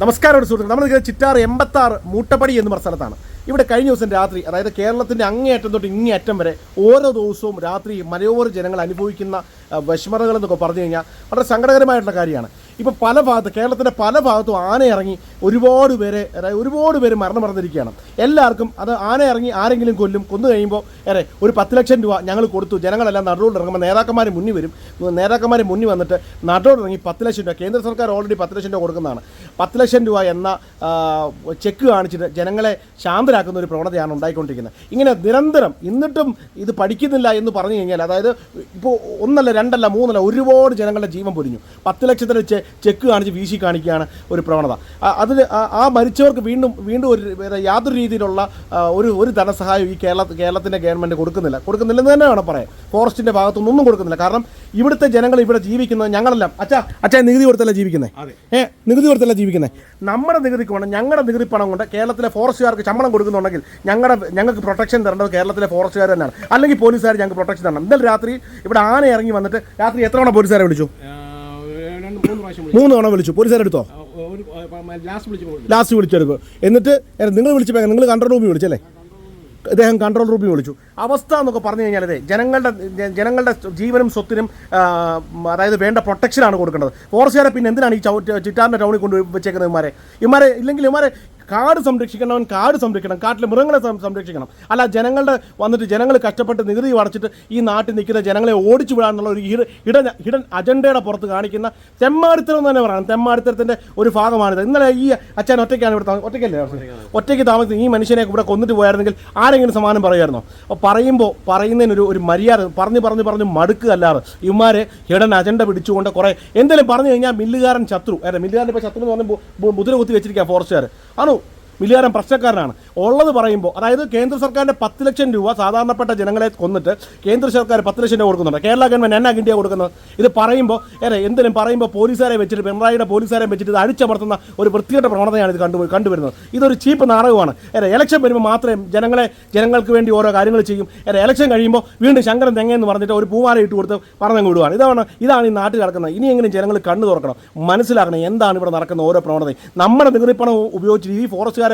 നമസ്കാരം ഒരു സുഹൃത്തുക്കൾ നമ്മൾ ചിറ്റാർ എൺപത്തി ആറ് മൂട്ടപ്പടി എന്ന് പറഞ്ഞ സ്ഥലത്താണ്. ഇവിടെ കഴിഞ്ഞ ദിവസം രാത്രി അതായത് കേരളത്തിന്റെ അങ്ങേയറ്റം തൊട്ട് ഇങ്ങേയറ്റം വരെ ഓരോ ദിവസവും രാത്രി മലയോര ജനങ്ങൾ അനുഭവിക്കുന്ന വിഷമതകൾ എന്നൊക്കെ പറഞ്ഞു കഴിഞ്ഞാൽ വളരെ സങ്കടകരമായിട്ടുള്ള കാര്യമാണ്. ഇപ്പോൾ പല ഭാഗത്ത് കേരളത്തിന്റെ പല ഭാഗത്തും ആന ഇറങ്ങി ഒരുപാട് പേരെ അതായത് ഒരുപാട് പേര് മരണം പറഞ്ഞിരിക്കുകയാണ് എല്ലാവർക്കും അത് ആന ഇറങ്ങി ആരെങ്കിലും കൊല്ലും കൊന്നു കഴിയുമ്പോൾ ഏറെ ഒരു പത്ത് ലക്ഷം രൂപ ഞങ്ങൾ കൊടുത്തു ജനങ്ങളെല്ലാം നടുറോഡ് ഇറങ്ങുമ്പോൾ നേതാക്കന്മാർ മുന്നിൽ വരും. നേതാക്കന്മാർ മുന്നിൽ വന്നിട്ട് നടുറോഡ് ഇറങ്ങി പത്ത് ലക്ഷം രൂപ കേന്ദ്ര സർക്കാർ ഓൾറെഡി പത്ത് ലക്ഷം രൂപ കൊടുക്കുന്നതാണ്. പത്ത് ലക്ഷം രൂപ എന്ന ചെക്ക് കാണിച്ചിട്ട് ജനങ്ങളെ ശാന്തരാക്കുന്ന ഒരു പ്രവണതയാണ് ഉണ്ടായിക്കൊണ്ടിരിക്കുന്നത്. ഇങ്ങനെ നിരന്തരം എന്നിട്ടും ഇത് പഠിക്കുന്നില്ല എന്ന് പറഞ്ഞു കഴിഞ്ഞാൽ അതായത് ഇപ്പോൾ ഒന്നല്ല രണ്ടല്ല മൂന്നല്ല ഒരുപാട് ജനങ്ങളുടെ ജീവൻ പൊരിഞ്ഞു പത്ത് ലക്ഷത്തിൽ ചെ ചെക്ക് കാണിച്ച് വീശി കാണിക്കുകയാണ് ഒരു പ്രവണത. അതിൽ ആ- മരിച്ചവർക്ക് വീണ്ടും വീണ്ടും ഒരു യാതൊരു രീതിയിലുള്ള ഒരു ഒരു ധനസഹായം ഈ കേരള കേരളത്തിന്റെ ഗവൺമെന്റ് കൊടുക്കുന്നില്ല. കൊടുക്കുന്നില്ലെന്ന് തന്നെ വേണം പറയാം ഫോറസ്റ്റിന്റെ ഭാഗത്തുനിന്നും ഒന്നും കൊടുക്കുന്നില്ല. കാരണം ഇവിടുത്തെ ജനങ്ങൾ ഇവിടെ ജീവിക്കുന്നത് ഞങ്ങളെല്ലാം. അച്ഛാ അച്ഛാ നികുതി കൊടുത്തല്ല ജീവിക്കുന്നത് ഏ നികുതി കൊടുത്തല്ല ജീവിക്കുന്നത് നമ്മുടെ നികുതിക്ക് വേണം ഞങ്ങളുടെ നികുതി പണം കൊണ്ട് കേരളത്തിലെ ഫോറസ്റ്റുകാർക്ക് ശമ്പളം കൊടുക്കുന്നുണ്ടെങ്കിൽ ഞങ്ങളുടെ ഞങ്ങൾക്ക് പ്രൊട്ടക്ഷൻ തരേണ്ടത് കേരളത്തിലെ ഫോറസ്റ്റുകാർ തന്നെയാണ്. അല്ലെങ്കിൽ പോലീസുകാർ ഞങ്ങൾക്ക് പ്രൊട്ടക്ഷൻ തരണം. ഇന്നലെ രാത്രി ഇവിടെ ആന ഇറങ്ങി വന്നിട്ട് രാത്രി എത്ര തവണ പോലീസുകാരെ വിളിച്ചു? മൂന്ന് തവണ വിളിച്ചു. പോലീസുകാരെ എടുത്തോ? ഒരു ലാസ്റ്റ് വിളിച്ചെടുക്കും. എന്നിട്ട് നിങ്ങൾ വിളിച്ചപ്പോൾ നിങ്ങൾ കൺട്രോൾ റൂമിൽ വിളിച്ചല്ലേ? അദ്ദേഹം കൺട്രോൾ റൂമിൽ വിളിച്ചു. അവസ്ഥ എന്നൊക്കെ പറഞ്ഞു കഴിഞ്ഞാൽ അതെ ജനങ്ങളുടെ ജനങ്ങളുടെ ജീവനും സ്വത്തിനും അതായത് വേണ്ട പ്രൊട്ടക്ഷനാണ് കൊടുക്കേണ്ടത്. ഫോറസ്റ്റുകാരെ പിന്നെ എന്തിനാണ് ഈ ചിറ്റാറിന്റെ ടൗണിൽ കൊണ്ട് വെച്ചേക്കുന്നത് ഇമാരെ ഇമാരെ ഇല്ലെങ്കിൽ ഇമാരെ കാട് സംരക്ഷിക്കണവൻ കാട് സംരക്ഷിക്കണം കാട്ടിലെ മൃഗങ്ങളെ സംരക്ഷിക്കണം. അല്ല ജനങ്ങളുടെ വന്നിട്ട് ജനങ്ങൾ കഷ്ടപ്പെട്ട് നികുതി അടച്ചിട്ട് ഈ നാട്ടിൽ നിൽക്കുന്ന ജനങ്ങളെ ഓടിച്ചു വിടാനുള്ള ഒരു ഹിഡൻ ഹിഡൻ അജണ്ടയുടെ പുറത്ത് കാണിക്കുന്ന തെമ്മാടിത്തരം എന്ന് തന്നെ പറയണം. തെമ്മാടിത്തരത്തിന്റെ ഒരു ഭാഗമാണിത്. ഇന്നലെ ഈ അച്ഛൻ ഒറ്റയ്ക്കാണ് ഇവിടെ ഒറ്റയ്ക്കല്ലേ? ഒറ്റയ്ക്ക് താമസിച്ച് ഈ മനുഷ്യനെ ഇവിടെ കൊന്നിട്ട് പോയായിരുന്നെങ്കിൽ ആരെങ്കിലും സമാനം പറയുമായിരുന്നോ? അപ്പോൾ പറയുമ്പോൾ പറയുന്നതിനൊരു ഒരു മര്യാദ പറഞ്ഞ് പറഞ്ഞ് പറഞ്ഞ് മടുക്കുക അല്ലാതെ ഇവന്മാരെ ഹിഡൻ അജണ്ട പിടിച്ചുകൊണ്ട് കുറേ എന്തെങ്കിലും പറഞ്ഞു കഴിഞ്ഞാൽ മില്ലുകാരൻ ശത്രു. അല്ല മില്ലുകാരൻ ഇപ്പോൾ ശത്രു എന്ന് പറഞ്ഞാൽ ബു- കുത്തി വെച്ചിരിക്കുക ഫോറസ്റ്റുകാർ ആണോ? മില്ലുകാരൻ പ്രശ്നക്കാരനാണ്. ഉള്ളത് പറയുമ്പോൾ അതായത് കേന്ദ്ര സർക്കാരിന്റെ പത്ത് ലക്ഷം രൂപ സാധാരണപ്പെട്ട ജനങ്ങളെ കൊന്നിട്ട് കേന്ദ്ര സർക്കാർ പത്ത് ലക്ഷം രൂപ കൊടുക്കുന്നുണ്ട്. കേരള ഗവൺമെന്റ് എന്നാ ഇന്ത്യ കൊടുക്കുന്നത്? ഇത് പറയുമ്പോൾ ഏറെ എന്തിനും പറയുമ്പോൾ പോലീസുകാരെ വെച്ചിട്ട് പിണറായിയുടെ പോലീസുകാരെ വെച്ചിട്ട് ഇത് അടിച്ചമർത്തുന്ന ഒരു വൃത്തികെട്ട പ്രവണതയാണ് ഇത് കണ്ടു കണ്ടുവരുന്നത്. ഇതൊരു ചീപ്പ് നാടകമാണ്. ഏറെ ഇലക്ഷൻ വരുമ്പോൾ മാത്രമേ ജനങ്ങളെ ജനങ്ങൾക്ക് വേണ്ടി ഓരോ കാര്യങ്ങൾ ചെയ്യും. ഏറെ ഇലക്ഷൻ കഴിയുമ്പോൾ വീണ്ടും ശങ്കരൻ തെങ്ങയെന്ന് പറഞ്ഞിട്ട് ഒരു പൂമാല ഇട്ട് കൊടുത്ത് പറഞ്ഞങ്ങ് വിടുവാണ്. ഇതാണ് ഇതാണ് ഈ നാട്ടിൽ നടക്കുന്നത്. ഇനിയെങ്കിലും ജനങ്ങൾ കണ്ണു തുറക്കണം. മനസ്സിലാക്കണം എന്താണ് ഇവിടെ നടക്കുന്ന ഓരോ പ്രവണതയും. നമ്മുടെ നികുതിപ്പണം ഉപയോഗിച്ച് ഈ ഫോറസ്റ്റുകാരെ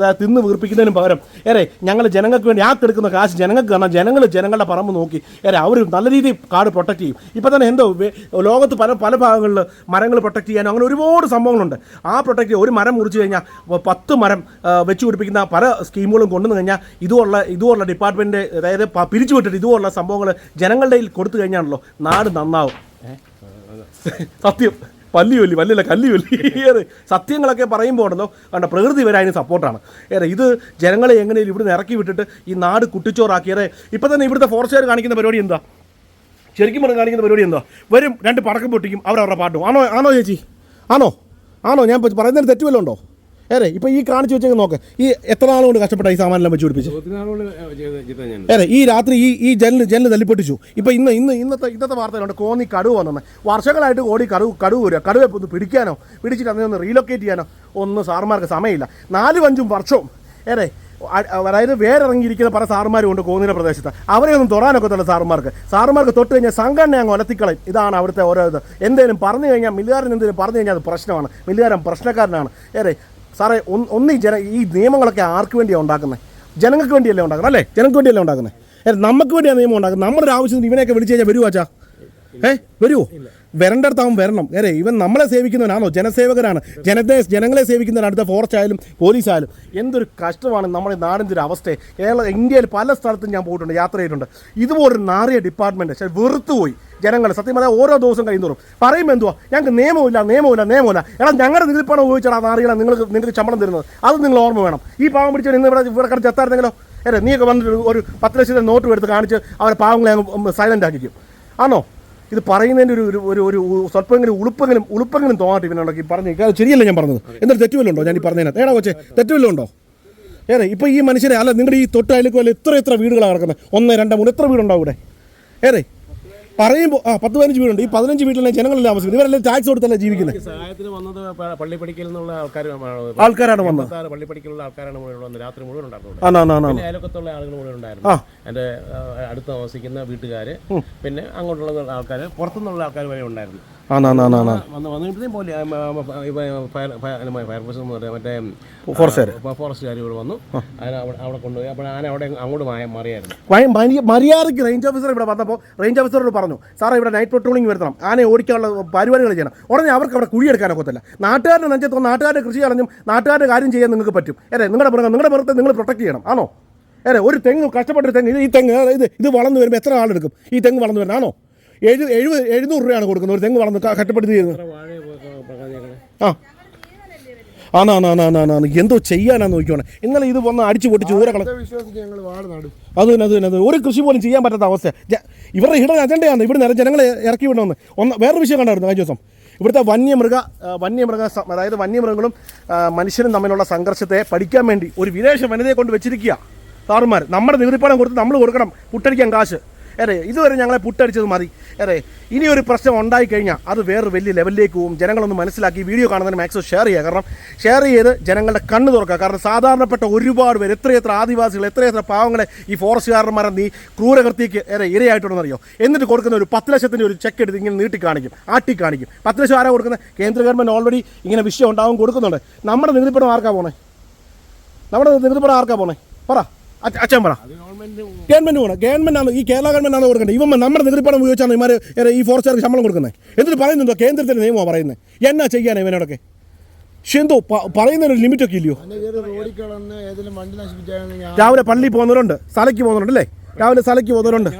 ദാ തിന്ന് വീർപ്പിക്കുന്നതിനും പകരം ഏറെ ഞങ്ങൾ ജനങ്ങൾക്ക് വേണ്ടി ആ എടുക്കുന്ന കാശ് ജനങ്ങൾക്ക് കാരണം ജനങ്ങൾ ജനങ്ങളുടെ പറമ്പ് നോക്കി ഏറെ അവർ നല്ല രീതിയിൽ കാട് പ്രൊട്ടക്ട് ചെയ്യും. ഇപ്പം തന്നെ എന്തോ ലോകത്ത് പല പല ഭാഗങ്ങളിൽ മരങ്ങൾ പ്രൊട്ടക്ട് ചെയ്യാനും അങ്ങനെ ഒരുപാട് സംഭവങ്ങളുണ്ട്. ആ പ്രൊട്ടക്ട് ഒരു മരം മുറിച്ച് കഴിഞ്ഞാൽ പത്ത് മരം വെച്ച് പിടിപ്പിക്കുന്ന പല സ്കീമുകളും കൊണ്ടുവന്ന് കഴിഞ്ഞാൽ ഇതുപോലുള്ള ഇതുപോലുള്ള ഡിപ്പാർട്ട്മെന്റ് അതായത് പ- പിരിച്ചു വിട്ടിട്ട് ഇതുപോലുള്ള സംഭവങ്ങൾ ജനങ്ങളുടെ കയ്യിൽ കൊടുത്തു കഴിഞ്ഞാണല്ലോ നാട് നന്നാവും. സത്യം. പല്ലി വലി വല്ലില്ല കല്ലി വലി ഏറെ സത്യങ്ങളൊക്കെ പറയുമ്പോൾ ഉണ്ടല്ലോ കണ്ട പ്രകൃതി വരെ അതിന് സപ്പോർട്ടാണ്. ഏറെ ഇത് ജനങ്ങളെ എങ്ങനെയും ഇവിടുന്ന് ഇറക്കി വിട്ടിട്ട് ഈ നാട് കുട്ടിച്ചോറാക്കിയത് ഇപ്പം തന്നെ ഇവിടുത്തെ ഫോറസ്റ്റുകാർ കാണിക്കുന്ന പരിപാടി എന്താ? ശരിക്കും പറഞ്ഞ് കാണിക്കുന്ന പരിപാടി എന്താ? വരും രണ്ട് പടക്കം പൊട്ടിക്കും അവരവരുടെ പാട്ടും. ആണോ ആണോ ചേച്ചി? ആണോ? ആണോ? ഞാൻ പറയുന്നതിന് തെറ്റുമല്ലോ ഉണ്ടോ? ഏറെ ഇപ്പൊ ഈ കാണിച്ചു വെച്ചേക്ക് നോക്ക്. ഈ എത്ര നാൾ കൊണ്ട് കഷ്ടപ്പെട്ട ഈ സാമാനെല്ലാം വെച്ച് പിടിപ്പിച്ചു? ഏറെ ഈ രാത്രി ഈ ഈ ജനൽ ജനൽ തല്ലിപ്പൊട്ടിച്ചു. ഇപ്പൊ ഇന്ന് ഇന്ന് ഇന്നത്തെ ഇന്നത്തെ വാർത്തയിലുണ്ട്. കോന്നി കടുവ് വന്നെ വർഷങ്ങളായിട്ട് ഓടി കടുവ് കടുവ് വരിക. കടുവെ ഒന്ന് പിടിക്കാനോ പിടിച്ചിട്ട് അതിനെ ഒന്ന് റീലൊക്കേറ്റ് ചെയ്യാനോ ഒന്നും സാർമാർക്ക് സമയമില്ല. നാലും അഞ്ചും വർഷവും. ഏറെ അ- അതായത് വേറിറങ്ങിയിരിക്കുന്ന പല സാറുമാരും ഉണ്ട് കോന്നിയുടെ പ്രദേശത്ത്. അവരെ ഒന്നും തൊടാനൊക്കെ തന്നെ സാറുമാർക്ക് സാറുമാർക്ക് തൊട്ട് കഴിഞ്ഞാൽ സംഘടന അങ്ങ് ഒലത്തിക്കളയും ഇതാണ് അവിടുത്തെ ഓരോ ഇത്. എന്തേലും പറഞ്ഞു കഴിഞ്ഞാൽ മില്ലുകാരൻ എന്തെങ്കിലും പറഞ്ഞു കഴിഞ്ഞാൽ അത് പ്രശ്നമാണ്. മില്ലുകാരൻ പ്രശ്നക്കാരനാണ്. ഏറെ സാറേ ഒന്ന് ഈ ജന ഈ നിയമങ്ങളൊക്കെ ആർക്ക് വേണ്ടിയാണ് ഉണ്ടാക്കുന്നത് ജനങ്ങൾക്ക് വേണ്ടിയല്ലേ ഉണ്ടാക്കുന്നത് അല്ലേ? ജനങ്ങൾക്ക് വേണ്ടിയല്ലേ ഉണ്ടാക്കുന്നത് നമുക്ക് വേണ്ടിയാണ് നിയമം ഉണ്ടാക്കുന്നത് നമ്മുടെ ഒരു ആവശ്യത്തിന് ഇവനെയൊക്കെ വിളിച്ചു കഴിഞ്ഞാൽ വരുമോ അച്ഛാ? ഏ വരുമോ വരണ്ടടുത്താവും വരണം. ഏറെ ഇവൻ നമ്മളെ സേവിക്കുന്നവനാണോ? ജനസേവകനാണ്. ജനത്തെ ജനങ്ങളെ സേവിക്കുന്നവരാണ് അടുത്ത ഫോറസ്റ്റ് ആയാലും പോലീസായാലും എന്തൊരു കഷ്ടമാണ് നമ്മുടെ നാടിന്റെ ഒരു അവസ്ഥ. കേരള ഇന്ത്യയിൽ പല സ്ഥലത്തും ഞാൻ പോയിട്ടുണ്ട് യാത്ര ചെയ്തിട്ടുണ്ട്. ഇതുപോലൊരു നാറിയ ഡിപ്പാർട്ട്മെന്റ് പക്ഷേ വെറുത്തുപോയി. ജനങ്ങൾ സത്യം പറഞ്ഞാൽ ഓരോ ദിവസം കഴിയുന്നോറും പറയുമ്പോൾ എന്തുവാ? ഞങ്ങൾക്ക് നിയമമില്ല നിയമമില്ല നിയമമില്ല. എടാ ഞങ്ങളുടെ നികുതിപ്പണം ഉപയോഗിച്ചാണ് ആ നാറികളെ നിങ്ങൾക്ക് നിങ്ങൾക്ക് ശമ്പളം തരുന്നത്. അത് നിങ്ങൾ ഓർമ്മ വേണം. ഈ പാവം പിടിച്ചാൽ ഇന്ന് ഇവിടെ ഇവിടെ കിടന്ന് ചത്തായിരുന്നെങ്കിലോ അല്ലേ നീയൊക്കെ വന്നിട്ട് ഒരു- പത്ത് ലക്ഷത്തെ നോട്ട് എടുത്ത് കാണിച്ച് അവരെ പാവങ്ങളെ സൈലന്റ് ആക്കിക്കും. ആണോ ഇത് പറയുന്നതിന്റെ ഒരു ഒരു ഒരു ഒരു സ്വല്പമെങ്കിലും ഉളുപ്പെങ്കിലും ഉളുപ്പെങ്കിലും തോന്നട്ടെ ഇവനുണ്ടെങ്കിൽ പറഞ്ഞു അത് ശരിയല്ല ഞാൻ പറഞ്ഞത്? എന്തൊരു തെറ്റുവല്ലോ ഉണ്ടോ ഞാൻ ഈ പറഞ്ഞതിനകത്ത് ഏടാ കൊച്ചേ തെറ്റുവല്ലോ ഉണ്ടോ? ഏറെ ഇപ്പോൾ ഈ മനുഷ്യരെ അല്ല നിങ്ങളുടെ ഈ തൊട്ടയലേക്ക് വല്ല ഇത്ര എത്ര വീടുകളാണ് കിടക്കുന്നത് ഒന്ന് രണ്ട് മൂന്ന് എത്ര വീടുണ്ടാവും ഇവിടെ? ഏറെ പറയുമ്പോൾ ആ പത്ത് പതിനഞ്ച് വീടുണ്ട്. ഈ പതിനഞ്ച് വീട്ടിലെ ജനങ്ങളെല്ലാം താമസിക്കുന്നത്? ഇവരെല്ലാം ടാക്സ് കൊടുത്തല്ലേ ജീവിക്കുന്നത്? സഹായത്തിന് വന്നത് പള്ളിപ്പടിക്കൽ എന്നുള്ള ആൾക്കാർ ആൾക്കാരാണ് വന്നത്. പള്ളിപ്പടിക്കലുള്ള ആൾക്കാരാണ് മുഴുവൻ വന്നത്. രാത്രി മുഴുവൻ ഉണ്ടായിരുന്നു അയൽവക്കത്തുള്ള ആളുകൾ മുഴുവൻ ഉണ്ടായിരുന്നു. എന്റെ അടുത്ത് താമസിക്കുന്ന വീട്ടുകാർ പിന്നെ അങ്ങോട്ടുള്ള ആൾക്കാർ പുറത്തുനിന്നുള്ള ആൾക്കാർ വരെ ഉണ്ടായിരുന്നു. വന്ന് പോലെ ഫയർഫോഴ്സ് മറ്റേ ഫോറസ്റ്റുകാർ ഇവിടെ വന്നു. അവിടെ കൊണ്ടുപോയി. അപ്പോൾ ആന അവിടെ അങ്ങോട്ട് മാറിയായിരുന്നു. മര്യാദയ്ക്ക് റേഞ്ച് ഓഫീസർ ഇവിടെ വന്നപ്പോൾ റേഞ്ച് ഓഫീസറോട് പറഞ്ഞു സാറേ ഇവിടെ നൈറ്റ് പെട്രോളിംഗ് വരുത്തണം. ആനെ ഓടിക്കാനുള്ള പരിപാടികൾ ചെയ്യണം. ഉടനെ അവർക്ക് അവിടെ കുഴിയെടുക്കാനൊക്കത്തില്ല നാട്ടുകാരുടെ നെഞ്ചത്ത് നാട്ടുകാരുടെ കൃഷി കളഞ്ഞും നാട്ടുകാരുടെ കാര്യം ചെയ്യാൻ നിങ്ങൾക്ക് പറ്റും. അല്ലേ നിങ്ങളുടെ മൃഗം നിങ്ങളുടെ മൃഗത്തെ നിങ്ങൾ പ്രൊട്ടക്ട് ചെയ്യണം. ആണോ? അല്ലേ ഒരു തെങ്ങ് കഷ്ടപ്പെട്ടൊരു തെങ്ങ് ഈ തെങ്ങ് ഇത് ഇത് വളർന്നു വരുമ്പോൾ എത്ര ആളെടുക്കും? ഈ തെങ്ങ് വളർന്നു വരുന്നത് ആണോ? എഴു എഴുപത് എഴുന്നൂറ് രൂപയാണ് കൊടുക്കുന്നത്. ഒരു തെങ്ങ് വളർന്ന് കട്ടപ്പെടുത്തി ചെയ്യുന്നത് ആ. ആണോ ആണോ ആണോ ആണോ ആണോ എന്തോ ചെയ്യാനാ നോക്കിയോണേ ഇന്നലെ ഇത് വന്ന് അടിച്ചു പൊട്ടിച്ച് നടും. അത് തന്നെ അത് തന്നെ അത് ഒരു കൃഷി പോലും ചെയ്യാൻ പറ്റാത്ത അവസ്ഥ ഇവരുടെ ഹിഡൻ അജണ്ടയാണ് ഇവിടെ നിറഞ്ഞ ജനങ്ങളെ ഇറക്കി വിടണമെന്ന്. ഒന്ന് വേറൊരു വിഷയം കണ്ടായിരുന്നു കഴിഞ്ഞ ദിവസം. ഇവിടുത്തെ വന്യമൃഗ വന്യമൃഗ അതായത് വന്യമൃഗങ്ങളും മനുഷ്യരും മനുഷ്യനും തമ്മിലുള്ള സംഘർഷത്തെ പഠിക്കാൻ വേണ്ടി ഒരു വിദേശ വനിതയെ കൊണ്ട് വെച്ചിരിക്കുക സാറുമാർ നമ്മുടെ നികുതിപ്പണം കൊടുത്ത് നമ്മൾ കൊടുക്കണം. പുട്ടടിക്കാൻ കാശ്. അതെ ഇതുവരെ ഞങ്ങളെ പുട്ടടിച്ചത് മതി. അതെ ഇനി ഒരു പ്രശ്നം ഉണ്ടായി കഴിഞ്ഞാൽ അത് വേറെ വലിയ ലെവലിലേക്ക് പോകും. ജനങ്ങളൊന്ന് മനസ്സിലാക്കി വീഡിയോ കാണുന്നതിന് മാക്സിമം ഷെയർ ചെയ്യുക. കാരണം ഷെയർ ചെയ്ത് ജനങ്ങളുടെ കണ്ണ് തുറക്കുക. കാരണം സാധാരണപ്പെട്ട ഒരുപാട് പേര് എത്രയെത്ര ആദിവാസികൾ എത്രയെത്ര പാവങ്ങളെ ഈ ഫോറസ്റ്റുകാരന്മാരെ നീ ക്രൂരകൃത്യക്ക് ഏറെ ഇരയായിട്ടുണ്ടെന്നറിയോ? എന്നിട്ട് കൊടുക്കുന്ന ഒരു പത്ത് ലക്ഷത്തിന്റെ ഒരു ചെക്ക് എടുത്ത് ഇങ്ങനെ നീട്ടി കാണിക്കും ആട്ടി കാണിക്കും. പത്ത് ലക്ഷം ആരാ കൊടുക്കുന്നത്? കേന്ദ്ര ഗവൺമെന്റ് ഓൾറെഡി ഇങ്ങനെ വിഷയം ഉണ്ടാവും കൊടുക്കുന്നുണ്ട്. നമ്മുടെ നികുതിപ്പണം ആർക്കാ പോണേ? നമ്മുടെ നികുതിപ്പണം ആർക്കാ പോണേ? പറ. അച്ഛ- അച്ഛൻ പറ. ഗവൺമെന്റ് വേണം ഗവൺമെന്റ് ആണ് ഈ കേരള ഗവൺമെന്റ് ആണ് കൊടുക്കേണ്ടത്. ഇവ നമ്മുടെ നികുതിപ്പണം ഉപയോഗിച്ചാണ് ഇമാർ ഈ ഫോറസ്റ്റുകാർക്ക് ശമ്പളം കൊടുക്കുന്നത് എന്നിട്ട് പറയുന്നുണ്ടോ കേന്ദ്രത്തിന്റെ നിയമമാണ് പറയുന്നത് എന്നാ ചെയ്യാനാണ് ഇവനോടൊക്കെ? പക്ഷെ എന്തോ ഒരു പറയുന്നതിനൊരു ലിമിറ്റൊക്കെ ഇല്ലയോ? രാവിലെ പള്ളി പോകുന്നവരുണ്ട് സ്ഥലയ്ക്ക് പോകുന്നവരുണ്ട് അല്ലേ രാവിലെ സ്ഥലയ്ക്ക് പോകുന്നവരുണ്ട്.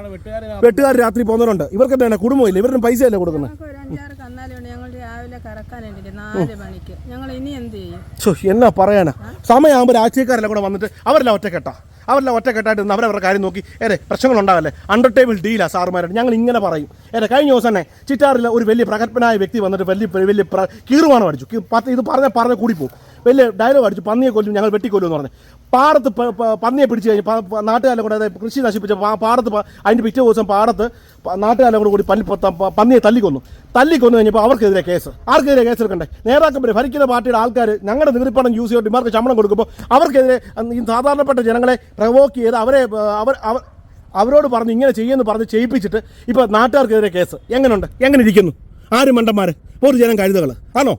വെട്ടുകാർ രാത്രി പോകുന്നവരുണ്ട്. ഇവർക്ക് എന്താണ് കുടുംബമില്ല ഇവരുടെ പൈസ അല്ലേ കൊടുക്കുന്നത് രാവിലെ കറക്കാനുണ്ട് നാല് മണിക്ക്. ഞങ്ങൾ ഇനി എന്ത് ചെയ്യും? എന്നാ പറയാനാ സമയമാകുമ്പോൾ രാഷ്ട്രീയക്കാരെല്ലാം കൂടെ വന്നിട്ട് അവരെല്ലാം ഒറ്റക്കെട്ടാ. അവരെല്ലാം ഒറ്റക്കെട്ടായിട്ട് നിന്ന് അവരവരുടെ കാര്യം നോക്കി ഏറെ പ്രശ്നങ്ങൾ ഉണ്ടാവല്ലേ അണ്ടർ ടേബിൾ ഡീലാ സാറുമാരായിട്ട്. ഞങ്ങൾ ഇങ്ങനെ പറയും. ഏറെ കഴിഞ്ഞ ദിവസം തന്നെ ചിറ്റാറിൽ ഒരു വലിയ പ്രഗത്ഭനായ വ്യക്തി വന്നിട്ട് വലിയ വലിയ കീറുവാണ് അടിച്ചു. ഇത് പറഞ്ഞ പറഞ്ഞ കൂടി പോകും വലിയ ഡയലോഗ് അടിച്ചു പന്നിയെ കൊല്ലും ഞങ്ങൾ വെട്ടിക്കൊല്ലും എന്ന് പറഞ്ഞു. പാടത്ത് പന്നിയെ പിടിച്ചു കഴിഞ്ഞ് നാട്ടുകാരെ കൂടെ അതായത് കൃഷി നശിപ്പിച്ച പാടത്ത് അതിന്റെ പിറ്റേ ദിവസം പാടത്ത് നാട്ടുകാരെ കൂടെ കൂടി പന്നി പന്നിയെ തല്ലിക്കൊന്നു. തല്ലിക്കൊന്നു കഴിഞ്ഞപ്പോൾ അവർക്കെതിരെ കേസ്. ആർക്കെതിരെ കേസ് എടുക്കണ്ടേ? നേതാക്കന്മാർ ഭരിക്കുന്ന പാർട്ടിയുടെ ആൾക്കാർ ഞങ്ങളുടെ നികുതിപ്പണം യൂസ് ചെയ്തിട്ട് ഇമാർക്ക് ശമ്പളം കൊടുക്കുമ്പോൾ അവർക്കെതിരെ ഈ സാധാരണപ്പെട്ട ജനങ്ങളെ പ്രവോക്ക് ചെയ്ത് അവരെ അവർ അവർ അവരോട് പറഞ്ഞ് ഇങ്ങനെ ചെയ്യുമെന്ന് പറഞ്ഞ് ചെയ്യിപ്പിച്ചിട്ട് ഇപ്പോൾ നാട്ടുകാർക്കെതിരെ കേസ്. എങ്ങനെയുണ്ട് എങ്ങനെ ഇരിക്കുന്നു? ആരും മണ്ടന്മാർ ഒരു ജനം കഴുതകൾ ആണോ?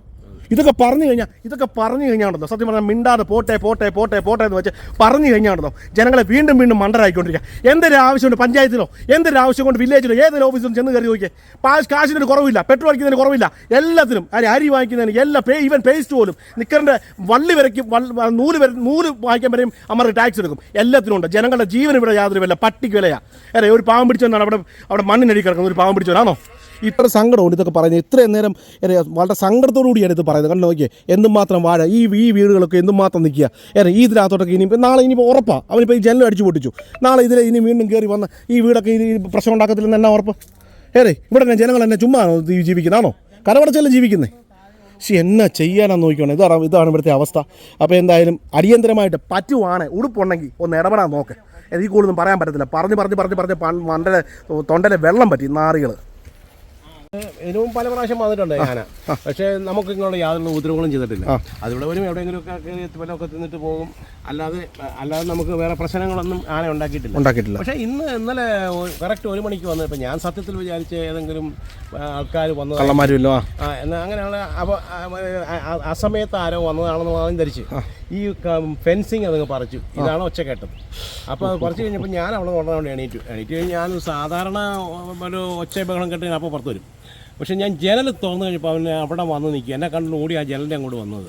ഇതൊക്കെ പറഞ്ഞു കഴിഞ്ഞാൽ ഇതൊക്കെ പറഞ്ഞു കഴിഞ്ഞാണല്ലോ. സത്യം പറഞ്ഞാൽ മിണ്ടാതെ പോട്ടെ പോട്ടെ പോട്ടെ പോട്ടെ എന്ന് വെച്ച് പറഞ്ഞു കഴിഞ്ഞാണല്ലോ. ജനങ്ങളെ വീണ്ടും വീണ്ടും മണ്ടരായിക്കൊണ്ടിരിക്കുക. എന്തൊരു ആവശ്യമുണ്ട് പഞ്ചായത്തിലോ? എന്തൊരു ആവശ്യം കൊണ്ട് വില്ലേജിലോ? ഏതൊരു ഓഫീസിലും ചെന്ന് കയറി നോക്കിയേ. പാസ് കാശിനൊരു കുറവില്ല പെട്രോൾ അടിക്കുന്നതിന് കുറവില്ല. എല്ലാത്തിനും അരി അരി വാങ്ങിക്കുന്നതിന് എല്ലാ പേ ഈവൻ പേസ്റ്റ് പോലും നിക്കറിന്റെ വള്ളി വരയ്ക്കും നൂൽ വര നൂൽ വാങ്ങിക്കാൻ വരെയും അമ്മർക്ക് ടാക്സ് എടുക്കും. എല്ലാത്തിനും ഉണ്ട്. ജനങ്ങളുടെ ജീവൻ ഇവിടെ യാതൊരു വില പട്ടിക്ക് വിലയാണ് അല്ലേ ഒരു പാവം പിടിച്ചവനാണ് അവിടെ അവിടെ മണ്ണിനടി കിടക്കുന്നത് ഒരു പാവം പിടിച്ചവനാണോ? ഇത്ര സങ്കടമുണ്ട് ഇതൊക്കെ പറയുന്നത്. ഇത്രയും നേരം വളരെ സങ്കടത്തോടു കൂടിയാണ് ഇത് പറയുന്നത്. കണ്ടു നോക്കിയേ. എന്തുമാത്രം വാഴ? ഈ ഈ വീടുകളൊക്കെ എന്തും മാത്രം നിൽക്കുക? ഏറെ ഈ ഇതിനകത്തോട്ടൊക്കെ ഇനി നാളെ ഇനിയിപ്പോൾ ഉറപ്പാണ് അവനിപ്പോൾ ഈ ജനൽ അടിച്ചു പൊട്ടിച്ചു. നാളെ ഇതിലെ ഇനി വീണ്ടും കയറി വന്ന് ഈ വീടൊക്കെ ഇനി പ്രശ്നം ഉണ്ടാക്കത്തില്ലെന്ന് എന്നാ ഉറപ്പ്? ഏറെ ഇവിടെ തന്നെ ജനങ്ങൾ എന്നെ ചുമ്മാ ജീവിക്കുന്നതാണോ കരവടച്ചല്ലേ ജീവിക്കുന്നത് പക്ഷെ എന്നാ ചെയ്യാനാന്ന് നോക്കിക്കോണം. ഇതാണ് ഇതാണ് ഇവിടുത്തെ അവസ്ഥ. അപ്പോൾ എന്തായാലും അടിയന്തരമായിട്ട് പറ്റുവാണ് ഉടുപ്പുണ്ടെങ്കിൽ ഒന്ന് ഇടപെടാൻ നോക്കേ. എനിക്ക് കൂടുതലും പറയാൻ പറ്റത്തില്ല. പറഞ്ഞ് പറഞ്ഞ് പറഞ്ഞ് പറഞ്ഞ് പ- മണ്ടലെ തൊണ്ടലെ വെള്ളം പറ്റി നാറികൾ ഇതിനും പല പ്രാവശ്യം വന്നിട്ടുണ്ട് ഞാൻ പക്ഷേ നമുക്ക് ഇങ്ങോട്ട് യാതൊരു ഉപദ്രവങ്ങളും ചെയ്തിട്ടില്ല. അതിവിടെ വരും എവിടെയെങ്കിലും ഒക്കെ വല്ലതൊക്കെ തിന്നിട്ട് പോകും. അല്ലാതെ അല്ലാതെ നമുക്ക് വേറെ പ്രശ്നങ്ങളൊന്നും ആന ഉണ്ടാക്കിയിട്ടില്ല. ഉണ്ടാക്കിയിട്ടില്ല. പക്ഷേ ഇന്ന് ഇന്നലെ കറക്റ്റ് ഒരു മണിക്ക് വന്നപ്പോൾ ഞാൻ സത്യത്തിൽ വിചാരിച്ച ഏതെങ്കിലും ആൾക്കാർ വന്നു കള്ളന്മാരുമല്ലോ? എന്നാൽ അങ്ങനെയുള്ള അപ്പോൾ ആ സമയത്ത് ആരോ ധരിച്ച്. ഈ ഫെൻസിങ് അതങ്ങ് പറിച്ചു. ഇതാണ് ഒച്ച കേട്ടത്. അപ്പോൾ അത് പറിച്ചു കഴിഞ്ഞപ്പോൾ ഞാൻ അവിടെ കൊണ്ടുകൊണ്ട് എണീറ്റു. എണീറ്റ് കഴിഞ്ഞ് ഞാൻ സാധാരണ ഒരു ഒച്ച ബഹളം കേട്ട് ഞാൻ അപ്പോൾ പുറത്ത് വരും. പക്ഷെ ഞാൻ ജനൽ തുറന്നു കഴിഞ്ഞപ്പോൾ അവനെ അവിടെ വന്ന് നിൽക്കുക. എന്നെ കണ്ടു ഓടി ആ ജനലിന്റെ അങ്ങോട്ട് വന്നത്.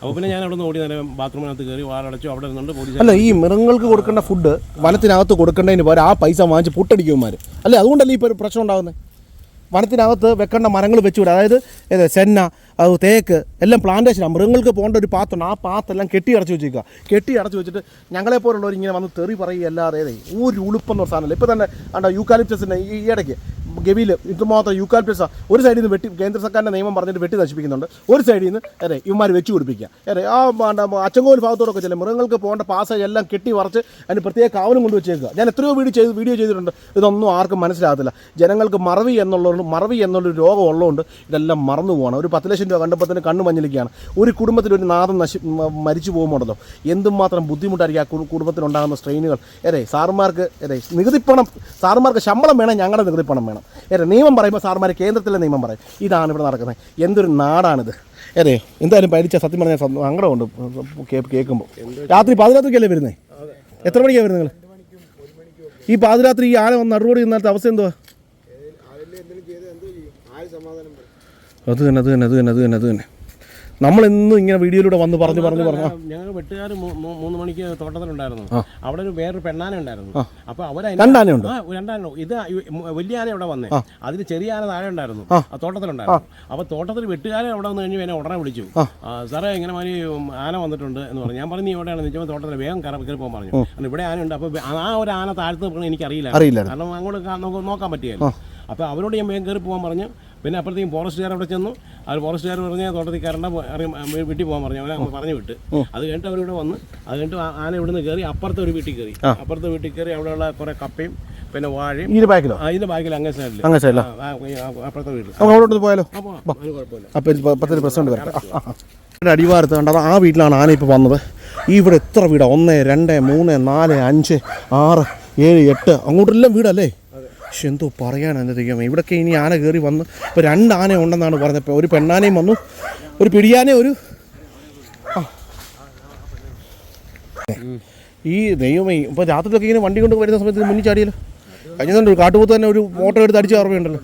അപ്പോൾ പിന്നെ ഞാൻ അവിടെ നിന്ന് ഓടി നേരെ ബാത്റൂമിനകത്ത് കയറി വാറടച്ചു അവിടെ നിന്നുകൊണ്ട് പോലീസ് അല്ല ഈ മൃഗങ്ങൾക്ക് കൊടുക്കേണ്ട ഫുഡ് വനത്തിനകത്ത് കൊടുക്കേണ്ടതിന് പകരം ആ പൈസ വാങ്ങിച്ച് പുട്ടടിക്കുമാർ അല്ലേ അതുകൊണ്ടല്ലേ ഇപ്പോൾ ഒരു പ്രശ്നം ഉണ്ടാകുന്നത് വനത്തിനകത്ത് വെക്കേണ്ട മരങ്ങൾ വെച്ചുവിടുക അതായത് ഏത് സെന്ന അത് തേക്ക് എല്ലാം പ്ലാന്റേഷനാണ് മൃഗങ്ങൾക്ക് പോകേണ്ട ഒരു പാത്തുണ്ട് ആ പാത്തെല്ലാം കെട്ടി അടച്ചു വെച്ചേക്കുക. കെട്ടി അടച്ചു വെച്ചിട്ട് ഞങ്ങളെപ്പോലുള്ളവർ ഇങ്ങനെ വന്ന് തെറി പറയുകയല്ലാതെ ഏതേ ഒരു ഉളുപ്പെന്ന സാധനമല്ല. ഇപ്പോൾ തന്നെ ആണ്ട യൂക്കാലിപ്റ്റസിന്റെ ഈ ഇടയ്ക്ക് ഗവിയിൽ ഇതുമാത്രം യൂക്കാലിപ്റ്റസ് ഒരു സൈഡിൽ നിന്ന് വെട്ടി കേന്ദ്ര സർക്കാരിന്റെ നിയമം പറഞ്ഞിട്ട് വെട്ടി നശിപ്പിക്കുന്നുണ്ട്. ഒരു സൈഡിൽ നിന്ന് അതെ ഇവന്മാർ വെച്ച് പിടിപ്പിക്കുക. അതെ ആ അച്ചങ്കോൽ ഭാഗത്തോടൊക്കെ ചില മൃഗങ്ങൾക്ക് പോകേണ്ട പാസേജ് എല്ലാം കെട്ടി വറച്ച് അതിന് പ്രത്യേക കാവലും കൊണ്ട് വെച്ചേക്കുക. ഞാൻ എത്രയോ വീഡിയോ ചെയ്ത് വീഡിയോ ചെയ്തിട്ടുണ്ട്. ഇതൊന്നും ആർക്കും മനസ്സിലാകത്തില്ല. ജനങ്ങൾക്ക് മറവി എന്നുള്ള മറവി എന്നുള്ളൊരു രോഗം ഉള്ളതുകൊണ്ട് ഇതെല്ലാം മറന്നു പോകണം ഒരു പത്ത് ലക്ഷം രൂപ കണ്ടപ്പോൾ തന്നെ കണ്ണു മഞ്ഞിലിക്കുകയാണ് ഒരു കുടുംബത്തിൽ ഒരു നാദം നശി മരിച്ചു പോകുമ്പോഴല്ലോ എന്തുമാത്രം ബുദ്ധിമുട്ടായിരിക്കും ആ കുടുംബത്തിലുണ്ടാകുന്ന സ്ട്രെയിനുകൾ അതെ സാറുമാർക്ക് അതെ നികുതിപ്പണം സാർമാർക്ക് ശമ്പളം വേണം ഞങ്ങളുടെ നികുതിപ്പണം വേണം. ഏറെ നിയമം പറയുമ്പോൾ സാർമാർ കേന്ദ്രത്തിലെ നിയമം പറയും. ഇതാണ് ഇവിടെ നടക്കുന്നത്. എന്തൊരു നാടാണിത്. ഏറെ എന്തായാലും പരിച്ച സത്യം പറഞ്ഞാൽ സങ്കടമുണ്ട് കേൾക്കുമ്പോൾ രാത്രി പാതിരാത്രിക്കല്ലേ വരുന്നേ? എത്ര മണിക്കാണ് വരുന്നത് നിങ്ങൾ ഈ പാതിരാത്രി ഈ ആന വന്ന് നടുപടി നിന്നാലത്തെ അവസ്ഥ എന്തുവാ? അത് തന്നെ അത് തന്നെ അത് തന്നെ അത് തന്നെ അത് തന്നെ. നമ്മളെന്നും ഇങ്ങനെ വീഡിയോയിലൂടെ വന്ന് പറഞ്ഞു പറഞ്ഞു പറഞ്ഞു. ഞങ്ങൾ വെട്ടുകാർ മൂന്ന് മണിക്ക് തോട്ടത്തിലുണ്ടായിരുന്നു. അവിടെ ഒരു വേറൊരു പെണ്ണാന ഉണ്ടായിരുന്നു. അപ്പൊ അവരെ രണ്ടാനുണ്ട് രണ്ടാനോ ഇത് വലിയ ആന ഇവിടെ വന്നേ. അതിന് ചെറിയ ആന താഴെ ഉണ്ടായിരുന്നു. ആ. തോട്ടത്തിലുണ്ടായിരുന്നു. അപ്പൊ തോട്ടത്തിൽ വെട്ടുകാരെ അവിടെ വന്ന് കഴിഞ്ഞ് എന്നെ ഉടനെ വിളിച്ചു. സാറേ ഇങ്ങനെ മാതിരി ആന വന്നിട്ടുണ്ട് എന്ന് പറഞ്ഞു. ഞാൻ പറഞ്ഞു നീ എവിടെയാണ്? നിൽക്കുമ്പോൾ തോട്ടത്തിൽ വേഗം കയറി പോകാൻ പറഞ്ഞു. കാരണം ഇവിടെ ആന ഉണ്ട് അപ്പൊ ആ ഒരു ആന താഴ്ത്ത് നിൽക്കണം എനിക്ക് അറിയില്ല. കാരണം അങ്ങോട്ട് നമുക്ക് നോക്കാൻ പറ്റിയല്ലോ അപ്പോൾ അവരോട് ഞാൻ വേഗം കയറി പോകാൻ പറഞ്ഞു. പിന്നെ അപ്പോഴത്തേക്കും ഫോറസ്റ്റുകാർ അവിടെ ചെന്നു. അവർ ഫോറസ്റ്റുകാർ പറഞ്ഞാൽ തോട്ടത്തിൽ കയറേണ്ട വീട്ടിൽ പോകാൻ പറഞ്ഞു. അവരെ പറഞ്ഞു വിട്ട്. അത് കഴിഞ്ഞിട്ട് അവരിവിടെ വന്ന് അത് കഴിഞ്ഞിട്ട് ആന ഇവിടുന്ന് കയറി അപ്പുറത്തെ ഒരു വീട്ടിൽ കയറി. അപ്പുറത്തെ വീട്ടിൽ കയറി അവിടെയുള്ള കുറേ കപ്പയും പിന്നെ വാഴയും. ഇതിന്റെ ബാക്കിലോ? അതിന്റെ ബാക്കിൽ അങ്ങേ സൈഡിൽ അങ്ങേ സൈഡിലോ? അപ്പുറത്തെ വീട്ടിൽ അങ്ങോട്ട് പോയാലോ? അപ്പോൾ പത്തൊരു പ്രശ്നം വരട്ടെ. അടിവാരത്ത് കണ്ടത് ആ വീട്ടിലാണ് ആന ഇപ്പോൾ വന്നത്. ഈ ഇവിടെ എത്ര വീടാണ് ഒന്ന് രണ്ട് മൂന്ന് നാല് അഞ്ച് ആറ് ഏഴ് എട്ട്. അങ്ങോട്ടെല്ലാം വീടല്ലേ? പക്ഷെ എന്തോ പറയാനാണ് അനുദിക്കാം ഇവിടൊക്കെ ഇനി ആന കയറി വന്ന് ഇപ്പോൾ രണ്ട് ആന ഉണ്ടെന്നാണ് പറഞ്ഞത്. ഇപ്പോൾ ഒരു പെണ്ണാനയും വന്നു ഒരു പിടിയാനെ ഒരു. ഈ ദൈവമേ ഇപ്പോൾ രാത്രിയിലൊക്കെ ഇങ്ങനെ വണ്ടി കൊണ്ട് വരുന്ന സമയത്ത് മുന്നിൽ ചാടിയല്ലോ. കഴിഞ്ഞതുകൊണ്ട് ഒരു കാട്ടുപോത്ത് തന്നെ ഒരു ഫോട്ടോ എടുത്ത് അടിച്ച് ഓർമ്മയുണ്ടല്ലോ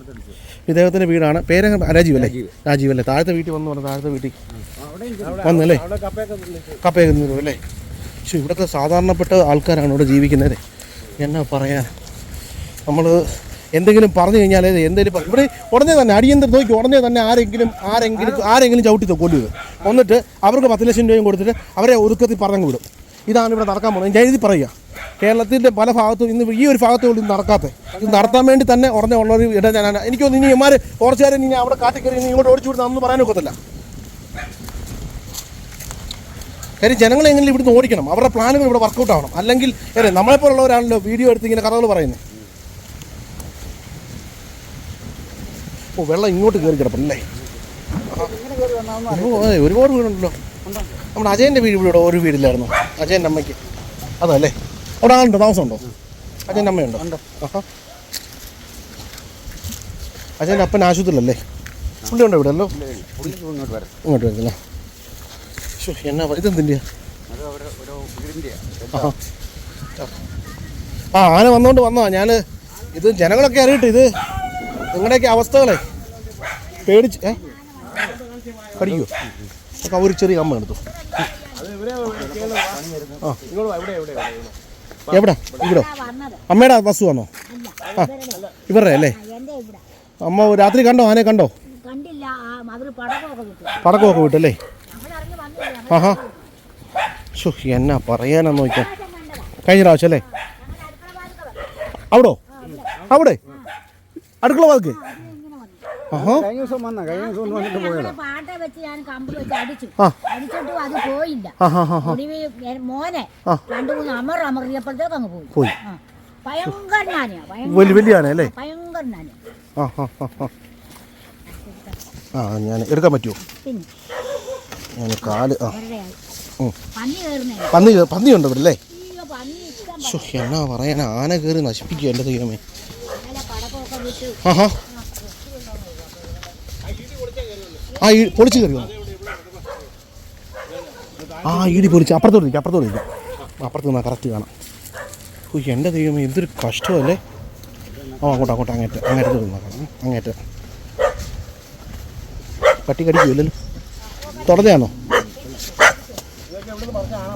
ഇദ്ദേഹത്തിന്റെ വീടാണ്. പേര് രാജീവ് അല്ലേ? രാജീവ് അല്ലേ? താഴത്തെ വീട്ടിൽ വന്നു പറഞ്ഞു താഴത്തെ വീട്ടിൽ വന്നല്ലേ? കപ്പയൊക്കെ അല്ലേ? പക്ഷെ ഇവിടുത്തെ സാധാരണപ്പെട്ട ആൾക്കാരാണ് ഇവിടെ ജീവിക്കുന്നത് എന്നാ പറയാൻ നമ്മൾ എന്തെങ്കിലും പറഞ്ഞു കഴിഞ്ഞാൽ എന്തെങ്കിലും ഇവിടെ ഉടനെ തന്നെ അടിയന്തര നോക്കി ഉടനെ തന്നെ ആരെങ്കിലും ആരെങ്കിലും ആരെങ്കിലും ചവിട്ടി കൊല്ലുക. എന്നിട്ട് അവർക്ക് പത്ത് ലക്ഷം രൂപയും കൊടുത്തിട്ട് അവരെ ഒതുക്കത്തിൽ പറഞ്ഞു വിടും. ഇതാണ് ഇവിടെ നടക്കാൻ പോകുന്നത്. ഞാൻ എഴുതി പറയുക. കേരളത്തിന്റെ പല ഭാഗത്തും ഇന്ന് ഈ ഒരു ഭാഗത്തും കൂടി നടക്കാത്ത. ഇത് നടത്താൻ വേണ്ടി തന്നെ ഉടനെ ഉള്ളൊരു ഇട ഞാൻ എനിക്കൊന്ന് ഇനി ഇമാർ കുറച്ചുകാരെ ഇനി അവിടെ കാട്ടിക്കറി ഇങ്ങോട്ട് ഓടിച്ചു വിടുന്നതെന്ന് പറയാൻ ഒക്കത്തില്ല. കാര്യം ജനങ്ങളെ എങ്ങനെ ഇവിടുന്ന് ഓടിക്കണം. അവരുടെ പ്ലാനുകൾ ഇവിടെ വർക്കൗട്ട് ആവണം. അല്ലെങ്കിൽ നമ്മളെപ്പോലുള്ളവരാണല്ലോ വീഡിയോ എടുത്ത് ഇങ്ങനെ കഥകൾ പറയുന്നത്. ഓ വെള്ളം ഇങ്ങോട്ട് കയറി അതെ ഒരുപാട് വീടുണ്ടല്ലോ. നമ്മുടെ അജയന്റെ വീട് ഇവിടെ ഒരു വീടില്ലായിരുന്നു. അജയന്റെ അമ്മയ്ക്ക്. അതല്ലേ? അവിടെ ആളുണ്ടോ? താമസമുണ്ടോ? അജയന്റെ അമ്മയുണ്ടോ? അജയന്റെ അപ്പൻ ആശുപത്രിയിലല്ലേ? പുള്ളി ഉണ്ടോ ഇവിടെ അല്ലോ ഇങ്ങോട്ട് വരുന്നില്ല എന്നാ ഇതെന്തിന്റെ ആ ആന വന്നോണ്ട് വന്നോ. ഞാൻ ഇത് ജനങ്ങളൊക്കെ അറിയട്ടെ ഇത്. നിങ്ങളുടെയൊക്കെ അവസ്ഥകളെ പേടിച്ച് ഏ? കടിക്കോ ഒക്കെ ഒരു ചെറിയ അമ്മ എടുത്തു. ആ. എവിടെ? ഇവിടെ? അമ്മയുടെ ബസ് വന്നോ? ആ ഇവരുടെ അല്ലേ? അമ്മ രാത്രി കണ്ടോ? ആനെ കണ്ടോ? പടക്കമൊക്കെ വിട്ടല്ലേ? ആഹാ. ഷോ എന്നാ പറയാനാന്ന് നോക്കാം കഴിഞ്ഞ പ്രാവശ്യം അല്ലേ? അവിടോ? അവിടെ? അടുക്കള വാക്ക് ഓഹോ കഴിഞ്ഞ ദിവസം വന്ന കഴിഞ്ഞ ദിവസം ഒന്ന് വന്നിട്ട് പോയത്. പാട്ട വെച്ച് ഞാൻ കമ്പ് വെച്ച് അടിച്ചു. അടിച്ചിട്ടും അത് പോയില്ല. ഒടുവിൽ മോനെ. രണ്ടു മൂന്ന് അമർ അമറിയപ്പോഴത്തേക്ക് അങ്ങ് പോയി. ഭയങ്കര നാനയാ വലിയ വലിയ ആണല്ലേ അല്ലേ? ഭയങ്കര നാന ആ ഞാൻ എടുക്കാൻ പറ്റുമോ? പിന്നെ? ഞാൻ കാൽ ആ. പന്നി പന്നി പന്നി ഉണ്ട് ഇവിടെ അല്ലേ? എന്നാ പറയാൻ ആന കയറി നശിപ്പിക്കുക എന്റെ ദൈവമേ. ആ ഈ പൊളിച്ച് കയറി ആ ഈടി പൊളിച്ച്. അപ്പുറത്തോട്ട് നിൽക്കാം അപ്പുറത്തോട്ട് നിൽക്കാം അപ്പുറത്ത് നിന്നാൽ കറക്റ്റ് കാണാം. ഓ എന്റെ ദൈവം എന്തൊരു കഷ്ടമല്ലേ? ആ അങ്ങോട്ട് അങ്ങോട്ട് അങ്ങേറ്റ് അങ്ങേറ്റത്ത് നിന്നാക്കാം അങ്ങേറ്റ്.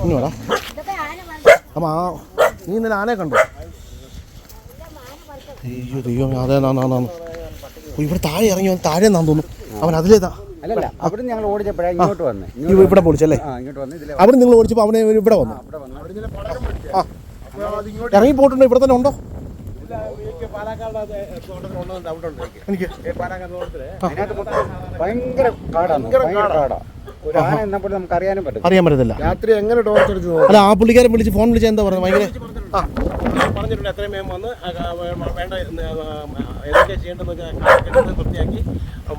ഇന്നോടാ ഇതൊക്കെ ആന വന്ന് അപ്പം ആ നീ ഇന്നലെ ആനയെ കണ്ടോ? അയ്യോ ദൈവം അതെ നാന്നാന്ന് ഇവിടെ താഴെ ഇറങ്ങി വന്ന് താഴെ നാന്ന് തോന്നുന്നു. അവൻ അതിലേതാ അല്ലല്ല അവിടെ ഞങ്ങൾ ഓടിച്ചപ്പോഴാ ഇങ്ങോട്ട് വന്നേ. ഇവ- ഇവിടെ പൊളിച്ചല്ലേ ആ ഇങ്ങോട്ട് വന്ന് ഇതിലെ അവിടെ നിങ്ങൾ ഓടിച്ചപ്പോൾ അവനെ ഇവിടെ വന്നു. ആ ഇറങ്ങി പോയിട്ടുണ്ട്? ഇവിടെ തന്നെ ഉണ്ടോ? എനിക്ക് ഭയങ്കര കാടാണ് ഭയങ്കര കാടാ. അറിയാൻ പറ്റത്തില്ല. രാത്രി എങ്ങനെ ടോർച്ച് അടിച്ച് അല്ല ആ പുള്ളിക്കാരൻ വിളിച്ച് ഫോൺ വിളിച്ച് എന്താ പറഞ്ഞത്? ഭയങ്കര പറഞ്ഞിട്ടുണ്ട് എത്രയും വേഗം വന്ന് വേണ്ട ഏതൊക്കെ വൃത്തിയാക്കി